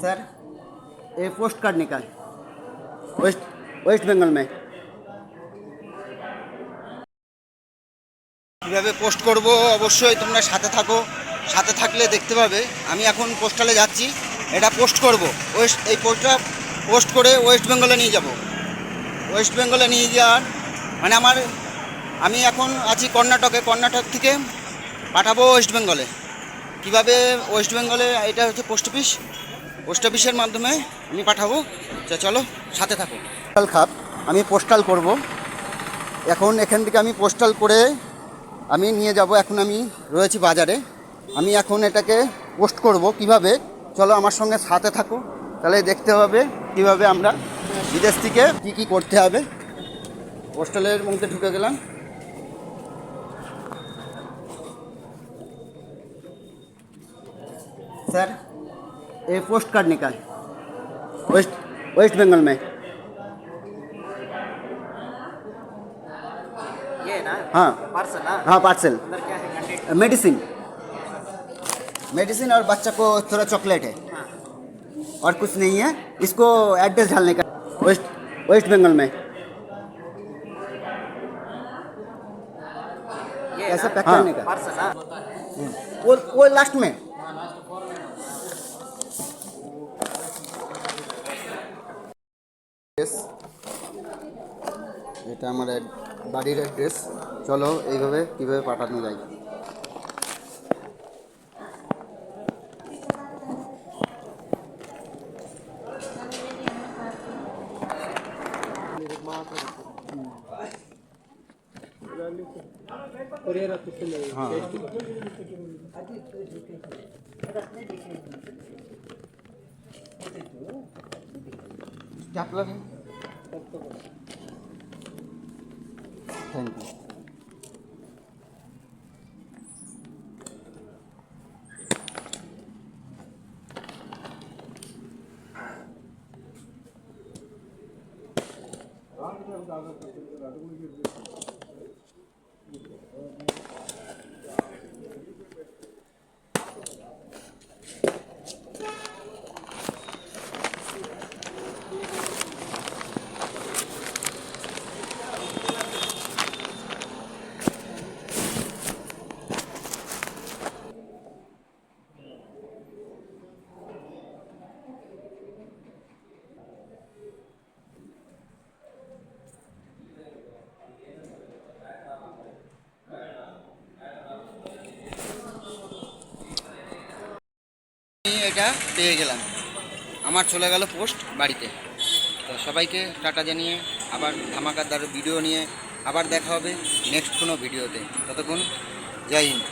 Sir ये post card निकाल west waste Bengal में কীভাবে পোস্ট করব অবশ্যই তোমরা সাথে থাকো সাথে থাকলে দেখতে পাবে আমি এখন পোস্টালে যাচ্ছি এটা পোস্ট করব ওয়েস্ট এই পোস্টটা পোস্ট করে ওয়েস্ট বেঙ্গলে নিয়ে যাব ওয়েস্ট বেঙ্গলে নিয়ে যাওয়ার মানে আমার আমি এখন আছি কর্ণাটকে কর্ণাটক থেকে পাঠাবো ওয়েস্ট বেঙ্গলে কীভাবে ওয়েস্ট বেঙ্গলে এটা হচ্ছে পোস্ট অফিস পোস্ট অফিসের মাধ্যমে আমি পাঠাবো। তো চলো, সাথে থাকো। পোস্টাল খাপ, আমি পোস্টাল করব। এখন এখান থেকে আমি পোস্টাল করে আমি নিয়ে যাব। এখন আমি রয়েছি বাজারে। আমি এখন এটাকে পোস্ট করব কীভাবে? চলো আমার সঙ্গে সাথে থাকো। তাহলে দেখতে হবে কীভাবে আমরা বিদেশ থেকে কী কী করতে হবে। পোস্টালের মধ্যে ঢুকে গেলাম। सर ये पोस्ट कार्ड निकाल। वेस्ट वेस्ट बंगाल में। ये ना हाँ। पार्सल ना? हाँ पार्सल है मेडिसिन मेडिसिन और बच्चा को थोड़ा चॉकलेट है। हाँ। और कुछ नहीं है। इसको एड्रेस डालने का। वेस्ट वेस्ट बंगाल में। ये ऐसा पैक हाँ। करने का पार्सल ना? वो वो लास्ट में। এটা আমার এক- বাড়ির অ্যাড্রেস চলো এইভাবে কিভাবে পাঠানো যায় हाँ झापलं 看过。啊，你再不打个手机过来，这东西就。এটা পেয়ে গেলাম। আমার চলে গেল পোস্ট বাড়িতে। তো সবাইকে টাটা জানিয়ে আবার ধামাকাদার ভিডিও নিয়ে আবার দেখা হবে নেক্সট কোনো ভিডিওতে ততক্ষণ, জয় হিন্দ।